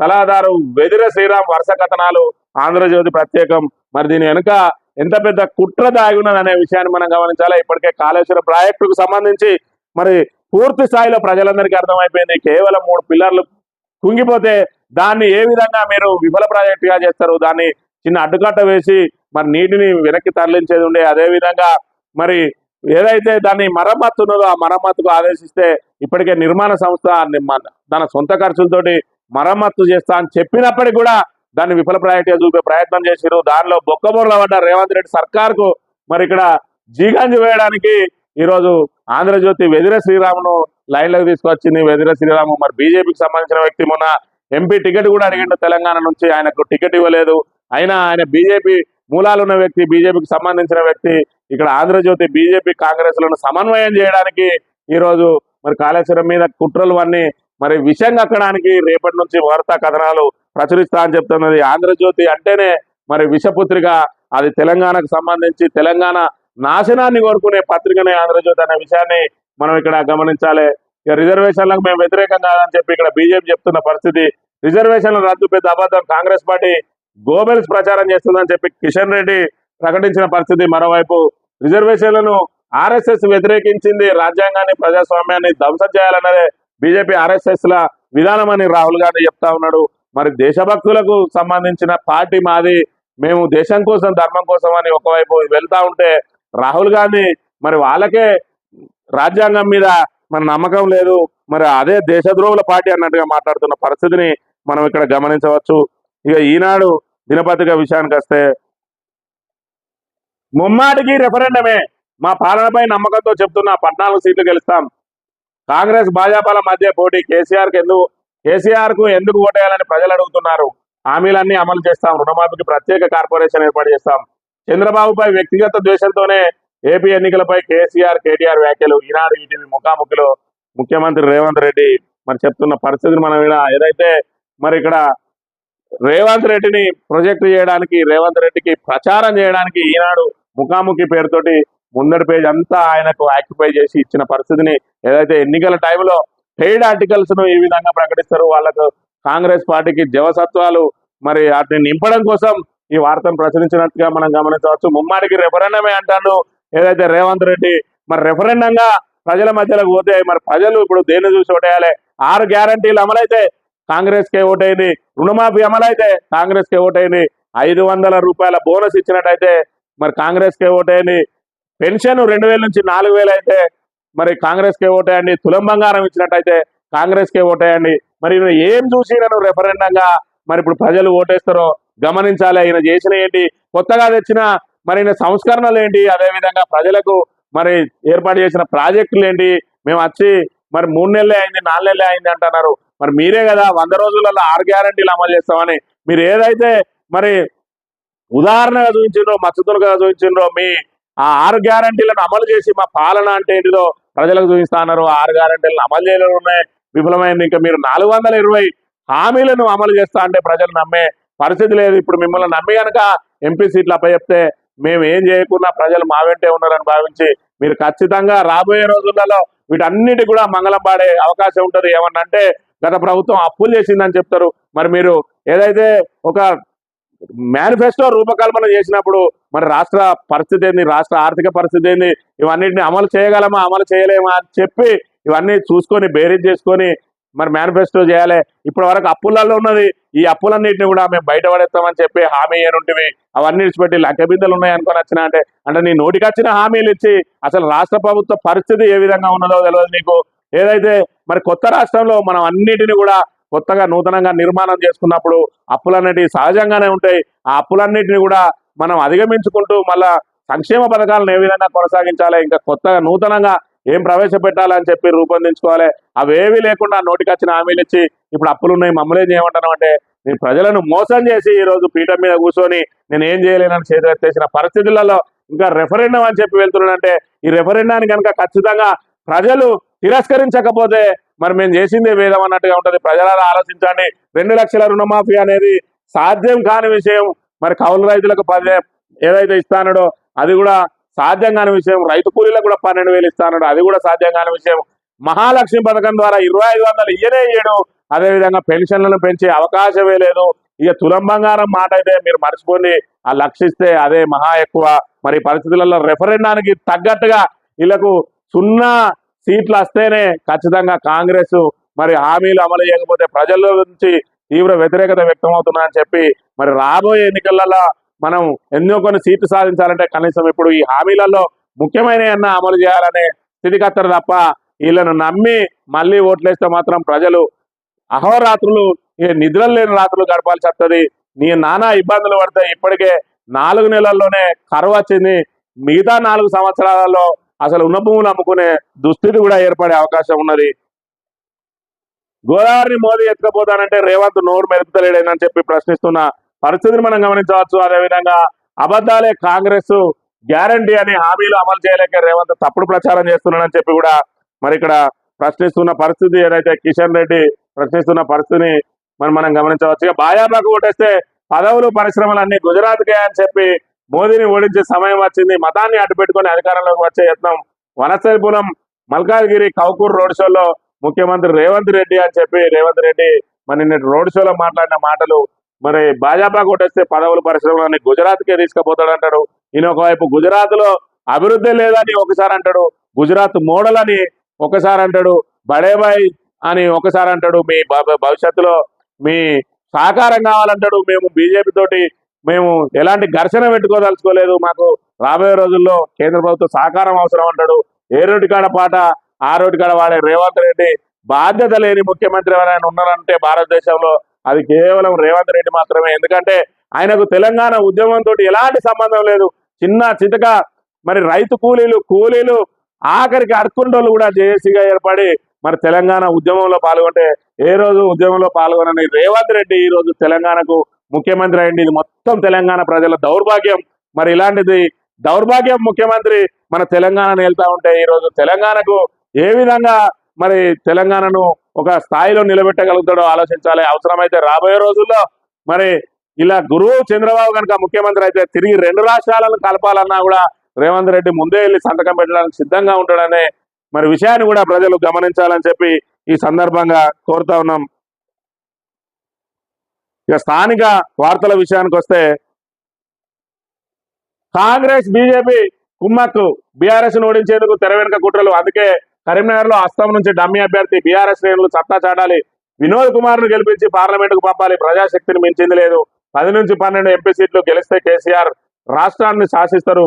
సలహాదారు వెదిర శ్రీరామ్ వరుస కథనాలు ఆంధ్రజ్యోతి ప్రత్యేకం. మరి దీని వెనుక ఎంత పెద్ద కుట్ర దాగి ఉన్నదనే అనే విషయాన్ని మనం గమనించాలి? ఇప్పటికే కాళేశ్వరం ప్రాజెక్టుకు సంబంధించి మరి పూర్తి స్థాయిలో ప్రజలందరికీ అర్థమైపోయింది. కేవలం మూడు పిల్లర్లు కుంగిపోతే దాన్ని ఏ విధంగా మీరు విఫల ప్రాజెక్టుగా చేస్తారు? దాన్ని చిన్న అడ్డుకట్ట వేసి మరి నీటిని వెనక్కి తరలించేది ఉండే అదేవిధంగా మరి ఏదైతే దాన్ని మరమ్మత్తు ఉన్నదో ఆ మరమ్మత్తుకు ఆదేశిస్తే ఇప్పటికే నిర్మాణ సంస్థ తన సొంత ఖర్చులతోటి మరమ్మత్తు చేస్తా అని చెప్పినప్పటికీ కూడా దాన్ని విఫల ప్రాజెక్టుగా చూపే ప్రయత్నం చేసిరు దానిలో బొక్కబొరల పడ్డ రేవంత్ రెడ్డి సర్కార్కు మరి ఇక్కడ జీగంజి వేయడానికి ఈరోజు ఆంధ్రజ్యోతి వెదిర శ్రీరామును లైన్లోకి తీసుకొచ్చింది. వెదిర శ్రీరాము మరి బీజేపీకి సంబంధించిన వ్యక్తి మొన్న ఎంపీ టికెట్ కూడా అడిగిండు తెలంగాణ నుంచి. ఆయనకు టికెట్ ఇవ్వలేదు. అయినా ఆయన బీజేపీ మూలాలు ఉన్న వ్యక్తి బీజేపీకి సంబంధించిన వ్యక్తి ఇక్కడ ఆంధ్రజ్యోతి బీజేపీ కాంగ్రెస్లను సమన్వయం చేయడానికి ఈ రోజు మరి కాళేశ్వరం మీద కుట్రలు అన్ని మరి విషయం కక్కడానికి రేపటి నుంచి వార్తా కథనాలు ప్రచురిస్తా అని చెప్తున్నది. ఆంధ్రజ్యోతి అంటేనే మరి విషపుత్రిక అది తెలంగాణకు సంబంధించి తెలంగాణ నాశనాన్ని కోరుకునే పత్రికనే ఆంధ్రజ్యోతి అనే విషయాన్ని మనం ఇక్కడ గమనించాలి. ఇక రిజర్వేషన్లకు మేము వ్యతిరేకం కాదని చెప్పి ఇక్కడ బీజేపీ చెప్తున్న పరిస్థితి. రిజర్వేషన్ల రద్దు పెద్ద అబద్ధం కాంగ్రెస్ పార్టీ గోమెల్స్ ప్రచారం చేస్తుందని చెప్పి కిషన్ రెడ్డి ప్రకటించిన పరిస్థితి మరోవైపు. రిజర్వేషన్లను ఆర్ఎస్ఎస్ వ్యతిరేకించింది రాజ్యాంగాన్ని ప్రజాస్వామ్యాన్ని ధ్వంసం చేయాలన్నదే బీజేపీ ఆర్ఎస్ఎస్ ల విధానం అని రాహుల్ గాంధీ చెప్తా ఉన్నాడు. మరి దేశభక్తులకు సంబంధించిన పార్టీ మాది మేము దేశం కోసం ధర్మం కోసం అని ఒకవైపు వెళ్తా ఉంటే రాహుల్ గాంధీ మరి వాళ్ళకే రాజ్యాంగం మీద మన నమ్మకం లేదు. మరి అదే దేశద్రోహుల పార్టీ అన్నట్టుగా మాట్లాడుతున్న పరిస్థితిని మనం ఇక్కడ గమనించవచ్చు. ఇక ఈనాడు దినపత్రిక విషయానికి వస్తే ముమ్మాటికి రెఫరెండమే మా పాలనపై నమ్మకంతో చెప్తున్నా పద్నాలుగు సీట్లు గెలుస్తాం. కాంగ్రెస్ భాజపాల మధ్య పోటీ కేసీఆర్కు ఎందుకు కేసీఆర్కు ఎందుకు ఓటేయాలని ప్రజలు అడుగుతున్నారు. హామీలన్నీ అమలు చేస్తాం. రుణమాఫీకి ప్రత్యేక కార్పొరేషన్ ఏర్పాటు చేస్తాం. చంద్రబాబుపై వ్యక్తిగత ద్వేషంతోనే ఏపీ ఎన్నికలపై కేసీఆర్ కేటీఆర్ వ్యాఖ్యలు. ఈనాడు ఈటీవీ ముఖాముఖిలో ముఖ్యమంత్రి రేవంత్ రెడ్డి మరి చెప్తున్న పరిస్థితిని మనం ఏదైతే మరి ఇక్కడ రేవంత్ రెడ్డిని ప్రొజెక్ట్ చేయడానికి రేవంత్ రెడ్డికి ప్రచారం చేయడానికి ఈనాడు ముఖాముఖి పేరుతోటి ముందడి పేజ్ అంతా ఆయనకు ఆక్యుపై చేసి ఇచ్చిన పరిస్థితిని ఏదైతే ఎన్నికల టైంలో పెయిడ్ ఆర్టికల్స్ను ఈ విధంగా ప్రకటిస్తారు వాళ్ళకు కాంగ్రెస్ పార్టీకి జవసత్వాలు మరి వాటిని నింపడం కోసం ఈ వార్తను ప్రచురించినట్టుగా మనం గమనించవచ్చు. ముమ్మాడికి రెఫరెండమే అంటాడు ఏదైతే రేవంత్ రెడ్డి మరి రెఫరెండంగా ప్రజల మధ్యలోకి పోతే మరి ప్రజలు ఇప్పుడు దేన్ని చూసి ఓటేయాలి? ఆరు గ్యారంటీలు అమలైతే కాంగ్రెస్ కే ఓటైంది. రుణమాఫీ అమలైతే కాంగ్రెస్ కే ఓటైంది. ఐదు వందల రూపాయల బోనస్ ఇచ్చినట్టయితే మరి కాంగ్రెస్ కే ఓటైంది. పెన్షన్ రెండు వేల నుంచి నాలుగు వేలు అయితే మరి కాంగ్రెస్ కే ఓటేయండి. తులం బంగారం ఇచ్చినట్టయితే కాంగ్రెస్ కే ఓటేయండి. మరి ఏం చూసి నన్ను రెఫరెండంగా మరి ఇప్పుడు ప్రజలు ఓటేస్తారో గమనించాలి. ఈయన చేసిన ఏంటి? కొత్తగా తెచ్చిన మరి సంస్కరణలు ఏంటి? అదే విధంగా ప్రజలకు మరి ఏర్పాటు చేసిన ప్రాజెక్టులు ఏంటి? మేము వచ్చి మరి మూడు నెలలే అయింది నాలుగు నెలలే అయింది అంటున్నారు. మరి మీరే కదా వంద రోజులలో ఆరు గ్యారంటీలు అమలు చేస్తామని. మీరు ఏదైతే మరి ఉదాహరణగా చూపించిండ్రో మచ్చతులుగా చూపించిండ్రో మీ ఆ ఆరు గ్యారంటీలను అమలు చేసి మా పాలన అంటే ఏంటిదో ప్రజలకు చూపిస్తా అన్నారు. ఆరు గ్యారంటీలను అమలు చేయడం ఉన్నాయి. విఫలమైంది. ఇంకా మీరు నాలుగు వందల ఇరవై హామీలను అమలు చేస్తా అంటే ప్రజలు నమ్మే పరిస్థితి లేదు. ఇప్పుడు మిమ్మల్ని నమ్మి కనుక ఎంపీ సీట్లు అప్పచెప్తే మేము ఏం చేయకుండా ప్రజలు మా వెంటే ఉన్నారని భావించి మీరు ఖచ్చితంగా రాబోయే రోజులలో వీటన్నిటి కూడా మంగళం పాడే అవకాశం ఉంటుంది. ఏమన్నా అంటే గత ప్రభుత్వం అప్పులు చేసిందని చెప్తారు. మరి మీరు ఏదైతే ఒక మేనిఫెస్టో రూపకల్పన చేసినప్పుడు మరి రాష్ట్ర పరిస్థితి ఏంది? రాష్ట్ర ఆర్థిక పరిస్థితి ఏంది? ఇవన్నిటిని అమలు చేయగలమా? అమలు చేయలేమా? అని చెప్పి ఇవన్నీ చూసుకొని బేరీజ్ చేసుకొని మరి మేనిఫెస్టో చేయాలి. ఇప్పటి వరకు అప్పులలో ఉన్నది. ఈ అప్పులన్నింటినీ కూడా మేము బయటపడేస్తామని చెప్పి హామీ ఏనుంటివి అవన్నీ విడిచిపెట్టి లెక్క బిందెలు ఉన్నాయి వచ్చిన అంటే అంటే నీ నోటికి వచ్చిన హామీలు ఇచ్చి అసలు రాష్ట్ర ప్రభుత్వ పరిస్థితి ఏ విధంగా ఉన్నదో తెలియదు నీకు. ఏదైతే మరి కొత్త రాష్ట్రంలో మనం అన్నిటిని కూడా కొత్తగా నూతనంగా నిర్మాణం చేసుకున్నప్పుడు అప్పులన్నిటి సహజంగానే ఉంటాయి. ఆ అప్పులన్నిటిని కూడా మనం అధిగమించుకుంటూ మళ్ళా సంక్షేమ పథకాలను ఏ విధంగా కొనసాగించాలి? ఇంకా కొత్తగా నూతనంగా ఏం ప్రవేశపెట్టాలని చెప్పి రూపొందించుకోవాలి. అవేవి లేకుండా నోటికి వచ్చిన హామీలు ఇచ్చి ఇప్పుడు అప్పులు ఉన్నాయి మమ్మల్ని చేయమంటాను అంటే నేను ప్రజలను మోసం చేసి ఈ రోజు పీఠం మీద కూర్చొని నేను ఏం చేయలేనని చేతులెత్తేసిన పరిస్థితులలో ఇంకా రెఫరెండం అని చెప్పి వెళ్తున్నానంటే ఈ రెఫరెండాన్ని కనుక ఖచ్చితంగా ప్రజలు తిరస్కరించకపోతే మరి మేము చేసిందే వేదం అన్నట్టుగా ఉంటుంది. ప్రజలను ఆలోచించండి. రెండు లక్షల రుణమాఫీ అనేది సాధ్యం కాని విషయం. మరి కౌలు రైతులకు పదే ఏదైతే ఇస్తానడో అది కూడా సాధ్యం కాని విషయం. రైతు కూలీలకు కూడా పన్నెండు వేలు ఇస్తానడు అది కూడా సాధ్యం కాని విషయం. మహాలక్ష్మి పథకం ద్వారా ఇరవై ఐదు వందలు ఇయ్యనే ఇయ్యడు. అదేవిధంగా పెన్షన్లను పెంచే అవకాశమే లేదు. ఇక తులం బంగారం మాట అయితే మీరు మర్చిపోండి. ఆ లక్షిస్తే అదే మహా ఎక్కువ. మరి పరిస్థితులలో రెఫరెండానికి తగ్గట్టుగా వీళ్ళకు సున్నా సీట్లు వస్తేనే ఖచ్చితంగా కాంగ్రెస్ మరి హామీలు అమలు చేయకపోతే ప్రజల నుంచి తీవ్ర వ్యతిరేకత వ్యక్తమవుతుందని చెప్పి మరి రాబోయే ఎన్నికలలో మనం ఎన్నో కొన్ని సీట్లు సాధించాలంటే కనీసం ఇప్పుడు ఈ హామీలలో ముఖ్యమైన అన్న అమలు చేయాలనే స్థితికత్తరు తప్ప వీళ్ళను నమ్మి మళ్ళీ ఓట్లేస్తే మాత్రం ప్రజలు అహోరాత్రులు నిద్రలు లేని రాత్రులు గడపాల్సి వస్తుంది. నీ నానా ఇబ్బందులు పడితే ఇప్పటికే నాలుగు నెలల్లోనే కరువు వచ్చింది. మిగతా నాలుగు సంవత్సరాలలో అసలు ఉన్న భూములు అమ్ముకునే దుస్థితి కూడా ఏర్పడే అవకాశం ఉన్నది. గోదావరిని మోదీ ఎత్తుకపోతానంటే రేవంత్ నోరు మెరుపుతలేడని చెప్పి ప్రశ్నిస్తున్న పరిస్థితిని మనం గమనించవచ్చు. అదేవిధంగా అబద్ధాలే కాంగ్రెస్ గ్యారంటీ అని హామీలు అమలు చేయలేక రేవంత్ తప్పుడు ప్రచారం చేస్తున్నాడని చెప్పి కూడా మరి ఇక్కడ ప్రశ్నిస్తున్న పరిస్థితి ఏదైతే కిషన్ రెడ్డి ప్రశ్నిస్తున్న పరిస్థితిని మనం మనం గమనించవచ్చు. ఇక భాజపాకు ఓటేస్తే పదవులు పరిశ్రమలు అన్ని గుజరాత్కే అని చెప్పి మోదీని ఓడించే సమయం వచ్చింది. మతాన్ని అడ్డుపెట్టుకుని అధికారంలోకి వచ్చే యత్నం వనస్థలిపురం మల్కాజ్గిరి కౌకూర్ రోడ్ షోలో ముఖ్యమంత్రి రేవంత్ రెడ్డి అని చెప్పి రేవంత్ రెడ్డి మరి నిన్న రోడ్ షోలో మాట్లాడిన మాటలు మరి భాజపా కొట్టేస్తే పదవులు పరిశ్రమలని గుజరాత్కే తీసుకుపోతాడు అంటాడు ఈయన ఒకవైపు గుజరాత్లో అభివృద్ధి లేదని ఒకసారి అంటాడు. గుజరాత్ మోడల్ అని ఒకసారి అంటాడు. బడేబాయ్ అని ఒకసారి అంటాడు. మీ భవిష్యత్తులో మీ సహకారం కావాలంటాడు. మేము బీజేపీ తోటి మేము ఎలాంటి ఘర్షణ పెట్టుకోదలుచుకోలేదు. మాకు రాబోయే రోజుల్లో కేంద్ర ప్రభుత్వ సహకారం అవసరం అంటాడు. ఏ రోడ్డు కాడ పాట ఆ రోడ్డు కాడ వాడే రేవంత్ రెడ్డి బాధ్యత లేని ముఖ్యమంత్రి ఎవరైనా ఉన్నారంటే భారతదేశంలో అది కేవలం రేవంత్ రెడ్డి మాత్రమే. ఎందుకంటే ఆయనకు తెలంగాణ ఉద్యమంతో ఎలాంటి సంబంధం లేదు. చిన్న చితక మరి రైతు కూలీలు కూలీలు ఆఖరికి అడుకుంటోళ్ళు కూడా జేఏసీగా ఏర్పడి మరి తెలంగాణ ఉద్యమంలో పాల్గొంటే ఏ రోజు ఉద్యమంలో పాల్గొనని రేవంత్ రెడ్డి ఈ రోజు తెలంగాణకు ముఖ్యమంత్రి అయింది ఇది మొత్తం తెలంగాణ ప్రజల దౌర్భాగ్యం. మరి ఇలాంటిది దౌర్భాగ్యం ముఖ్యమంత్రి మన తెలంగాణను వెళ్తా ఉంటే ఈ రోజు తెలంగాణకు ఏ విధంగా మరి తెలంగాణను ఒక స్థాయిలో నిలబెట్టగలుగుతాడో ఆలోచించాలి. అవసరమైతే రాబోయే రోజుల్లో మరి ఇలా గురువు చంద్రబాబు కనుక ముఖ్యమంత్రి అయితే తిరిగి రెండు రాష్ట్రాలను కలపాలన్నా కూడా రేవంత్ రెడ్డి ముందే వెళ్ళి సంతకం పెట్టడానికి సిద్ధంగా ఉంటాడనే మరి విషయాన్ని కూడా ప్రజలు గమనించాలని చెప్పి ఈ సందర్భంగా కోరుతా ఉన్నాం. ఇక స్థానిక వార్తల విషయానికి వస్తే కాంగ్రెస్ బీజేపీ కుమ్మక్కు బీఆర్ఎస్ ఓడించేందుకు తెర వెనుక కుట్రలు. అందుకే కరీంనగర్లో అస్తం నుంచి డమ్మీ అభ్యర్థి బీఆర్ఎస్ శ్రేణులు సత్తా చాటాలి. వినోద్ కుమార్ను గెలిపించి పార్లమెంట్కు పంపాలి. ప్రజాశక్తిని మించింది లేదు. పది నుంచి పన్నెండు ఎంపీ సీట్లు గెలిస్తే కేసీఆర్ రాష్ట్రాన్ని శాసిస్తారు.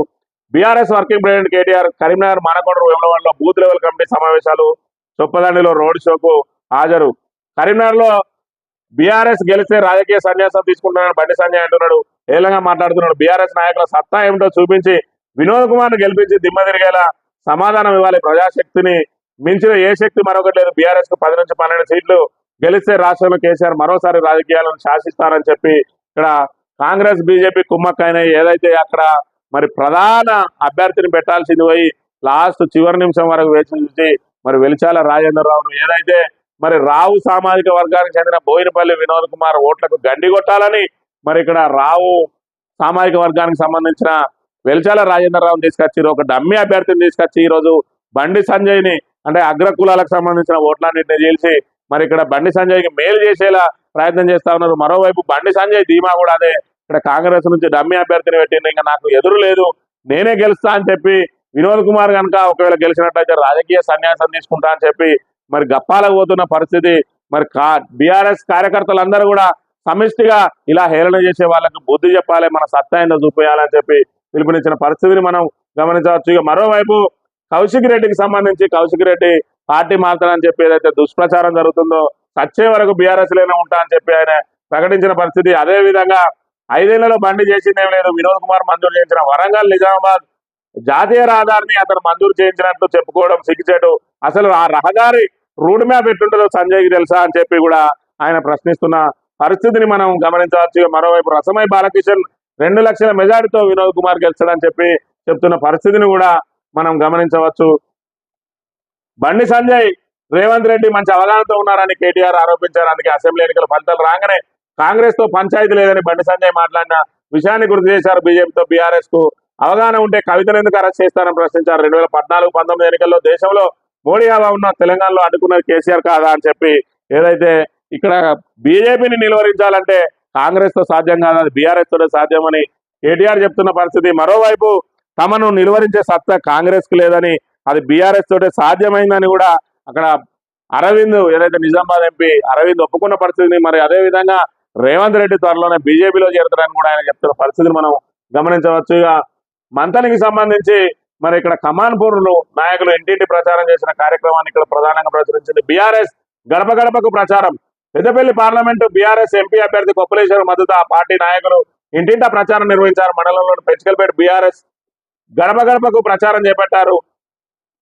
BRS working president KTR Karimnagar Manakonda వేములవాడలో బూత్ లెవెల్ కమిటీ సమావేశాలు చొప్పదండిలో రోడ్ షోకు హాజరు. కరీంనగర్లో బీఆర్ఎస్ గెలిస్తే రాజకీయ సన్యాసం తీసుకుంటున్నాడు బండి సంజయ్ అంటున్నాడు. ఏలంగా మాట్లాడుతున్నాడు? బీఆర్ఎస్ నాయకుల సత్తా ఏమిటో చూపించి వినోద్ కుమార్ను గెలిపించి దిమ్మ తిరిగేలా సమాధానం ఇవ్వాలి ప్రజాశక్తిని. మించిన ఏ శక్తి మరొకటి లేదు. బీఆర్ఎస్కు పది నుంచి పన్నెండు సీట్లు గెలిస్తే రాష్ట్రంలో కేసీఆర్ మరోసారి రాజకీయాలను శాసిస్తారని చెప్పి ఇక్కడ కాంగ్రెస్ బీజేపీ కుమ్మక్కైన ఏదైతే అక్కడ మరి ప్రధాన అభ్యర్థిని పెట్టాల్సింది పోయి లాస్ట్ చివరి నిమిషం వరకు వేచి చూసి మరి వెలిచాల రాజేంద్రరావును. ఏదైతే మరి రావు సామాజిక వర్గానికి చెందిన బోయినపల్లి వినోద్ కుమార్ ఓట్లకు గండి కొట్టాలని మరి ఇక్కడ రావు సామాజిక వర్గానికి సంబంధించిన వెలిచాల రాజేంద్రరావుని తీసుకొచ్చి ఒక డమ్మి అభ్యర్థిని తీసుకొచ్చి ఈరోజు బండి సంజయ్ని అంటే అగ్ర కులాలకు సంబంధించిన ఓట్లన్నింటినీ చేసి మరి ఇక్కడ బండి సంజయ్కి మేలు చేసేలా ప్రయత్నం చేస్తా ఉన్నారు. మరోవైపు బండి సంజయ్ ధీమా కూడా అదే. ఇక్కడ కాంగ్రెస్ నుంచి డమ్మి అభ్యర్థిని పెట్టింది ఇంకా నాకు ఎదురు లేదు. నేనే గెలుస్తా అని చెప్పి వినోద్ కుమార్ కనుక ఒకవేళ గెలిచినట్లయితే రాజకీయ సన్యాసం తీసుకుంటా అని చెప్పి మరి గప్పాలకు పోతున్న పరిస్థితి. మరి కా బీఆర్ఎస్ కార్యకర్తలందరూ కూడా సమిష్టిగా ఇలా హేళన చేసే వాళ్ళకు బుద్ధి చెప్పాలి మన సత్తా చూపేయాలని చెప్పి పిలుపునిచ్చిన పరిస్థితిని మనం గమనించవచ్చు. ఇక మరోవైపు కౌశిక్ రెడ్డికి సంబంధించి కౌశిక్ రెడ్డి పార్టీ మారుతానని చెప్పి ఏదైతే దుష్ప్రచారం జరుగుతుందో సచ్చే వరకు బీఆర్ఎస్ లేనే ఉంటా అని చెప్పి ఆయన ప్రకటించిన పరిస్థితి. అదే విధంగా ఐదేళ్ళలో బండి చేసిందేం లేదు. వినోద్ కుమార్ మంజూరు చేయించిన వరంగల్ నిజామాబాద్ జాతీయ రహదారిని అతను మంజూరు చేయించినట్లు చెప్పుకోవడం సిగ్గుచేటు. అసలు ఆ రహదారి రోడ్ మ్యాప్ ఎట్టుంటుందో సంజయ్కి తెలుసా అని చెప్పి కూడా ఆయన ప్రశ్నిస్తున్న పరిస్థితిని మనం గమనించవచ్చు మరోవైపు రసమై బాలకిషన్ రెండు లక్షల మెజార్టీతో వినోద్ కుమార్ గెలిచాడని చెప్పి చెప్తున్న పరిస్థితిని కూడా మనం గమనించవచ్చు. బండి సంజయ్ రేవంత్ రెడ్డి మంచి అవగాహనతో ఉన్నారని కేటీఆర్ ఆరోపించారు. అందుకే అసెంబ్లీ ఎన్నికల ఫలితాలు రాగానే కాంగ్రెస్తో పంచాయతీ లేదని బండి సంజయ్ మాట్లాడిన విషయాన్ని గుర్తు చేశారు బీజేపీతో బీఆర్ఎస్కు అవగాహన ఉంటే కవితను ఎందుకు అరెస్ట్ చేస్తారని ప్రశ్నించారు. రెండు వేల పద్నాలుగు పంతొమ్మిది ఎన్నికల్లో దేశంలో మోడీ హవా ఉన్న తెలంగాణలో అడ్డుకున్నది కేసీఆర్ కాదా అని చెప్పి ఏదైతే ఇక్కడ బీజేపీని నిలువరించాలంటే కాంగ్రెస్తో సాధ్యం కాదు అది బీఆర్ఎస్ తోనే సాధ్యమని కేటీఆర్ చెప్తున్న పరిస్థితి. మరోవైపు తమను నిలువరించే సత్తా కాంగ్రెస్కు లేదని అది బీఆర్ఎస్ తోటే సాధ్యమైందని కూడా అక్కడ అరవింద్ ఏదైతే నిజామాబాద్ ఎంపీ అరవింద్ ఒప్పుకున్న పరిస్థితిని మరి అదే విధంగా రేవంత్ రెడ్డి త్వరలోనే బీజేపీలో చేరుతారని కూడా ఆయన చెప్తున్న పరిస్థితిని మనం గమనించవచ్చు. ఇక మంతనికి సంబంధించి మరి ఇక్కడ కమాన్పూర్ నాయకులు ఇంటింటి ప్రచారం చేసిన కార్యక్రమాన్ని ఇక్కడ ప్రధానంగా ప్రచురించింది బీఆర్ఎస్. గడప గడపకు ప్రచారం. పెద్దపల్లి పార్లమెంటు బీఆర్ఎస్ ఎంపీ అభ్యర్థి గొప్పలేశ్వర మద్దతు ఆ పార్టీ నాయకులు ఇంటింటా ప్రచారం నిర్వహించారు. మండలంలోని పెంచుకల్పేట బీఆర్ఎస్ గడప గడపకు ప్రచారం చేపట్టారు.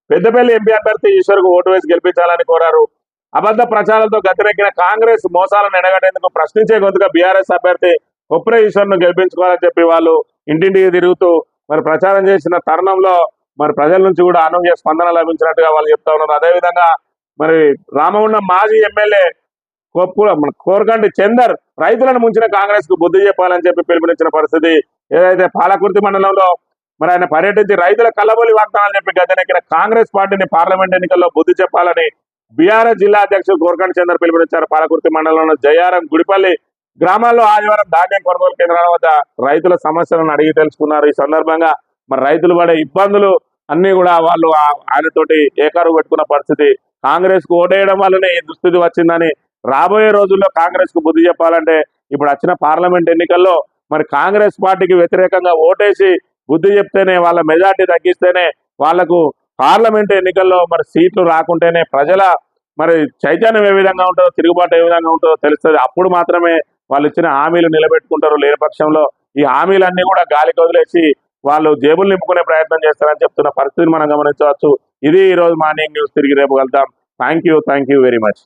పెద్దపల్లి ఎంపీ అభ్యర్థి ఈశ్వర్కు ఓటు వేసి గెలిపించాలని కోరారు. అబద్ధ ప్రచారాలతో గతిరెక్కిన కాంగ్రెస్ మోసాలను ఎడగట్టేందుకు ప్రశ్నించే గొంతుగా బీఆర్ఎస్ అభ్యర్థి కొప్పుర ఈశ్వర్ను గెలిపించుకోవాలని చెప్పి వాళ్ళు ఇంటింటికి తిరుగుతూ మరి ప్రచారం చేసిన తరుణంలో మరి ప్రజల నుంచి కూడా అనూహ్య స్పందన లభించినట్టుగా వాళ్ళు చెప్తా ఉన్నారు. అదేవిధంగా మరి రామగుండం మాజీ ఎమ్మెల్యే మన కోరకంటి చందర్ రైతులను ముంచిన కాంగ్రెస్కు బుద్ధి చెప్పాలని చెప్పి పిలుపునిచ్చిన పరిస్థితి ఏదైతే పాలకుర్తి మండలంలో మరి ఆయన పర్యటించి రైతుల కల్లబొలి వాగ్దానాలు చెప్పి గద్దెనెక్కిన కాంగ్రెస్ పార్టీని పార్లమెంట్ ఎన్నికల్లో బుద్ధి చెప్పాలని బీఆర్ఎస్ జిల్లా అధ్యక్షుడు కోరకంటి చందర్ పిలుపునిచ్చారు. పాలకుర్తి మండలంలో జయారం గుడిపల్లి గ్రామాల్లో ఆదివారం ధాన్యం కొనుగోలు కేంద్రాల వద్ద రైతుల సమస్యలను అడిగి తెలుసుకున్నారు. ఈ సందర్భంగా మరి రైతులు పడే ఇబ్బందులు అన్ని కూడా వాళ్ళు ఆయనతోటి ఏకారు పెట్టుకున్న పరిస్థితి. కాంగ్రెస్కు ఓటేయడం వల్లనే ఈ దుస్థితి వచ్చిందని రాబోయే రోజుల్లో కాంగ్రెస్కు బుద్ధి చెప్పాలంటే ఇప్పుడు వచ్చిన పార్లమెంట్ ఎన్నికల్లో మరి కాంగ్రెస్ పార్టీకి వ్యతిరేకంగా ఓటేసి బుద్ధి చెప్తేనే వాళ్ళ మెజార్టీ తగ్గిస్తేనే వాళ్ళకు పార్లమెంట్ ఎన్నికల్లో మరి సీట్లు రాకుంటేనే ప్రజల మరి చైతన్యం ఏ విధంగా ఉంటుందో తిరుగుబాటు ఏ విధంగా ఉంటుందో తెలుస్తుంది. అప్పుడు మాత్రమే వాళ్ళు ఇచ్చిన హామీలు నిలబెట్టుకుంటారు లేని పక్షంలో. ఈ హామీలన్నీ కూడా గాలికి వదిలేసి వాళ్ళు జేబులు నింపుకునే ప్రయత్నం చేస్తారని చెప్తున్న పరిస్థితిని మనం గమనించవచ్చు. ఇది ఈ రోజు మార్నింగ్ న్యూస్. తిరిగి రేపు వెళ్తాం thank you thank you very much.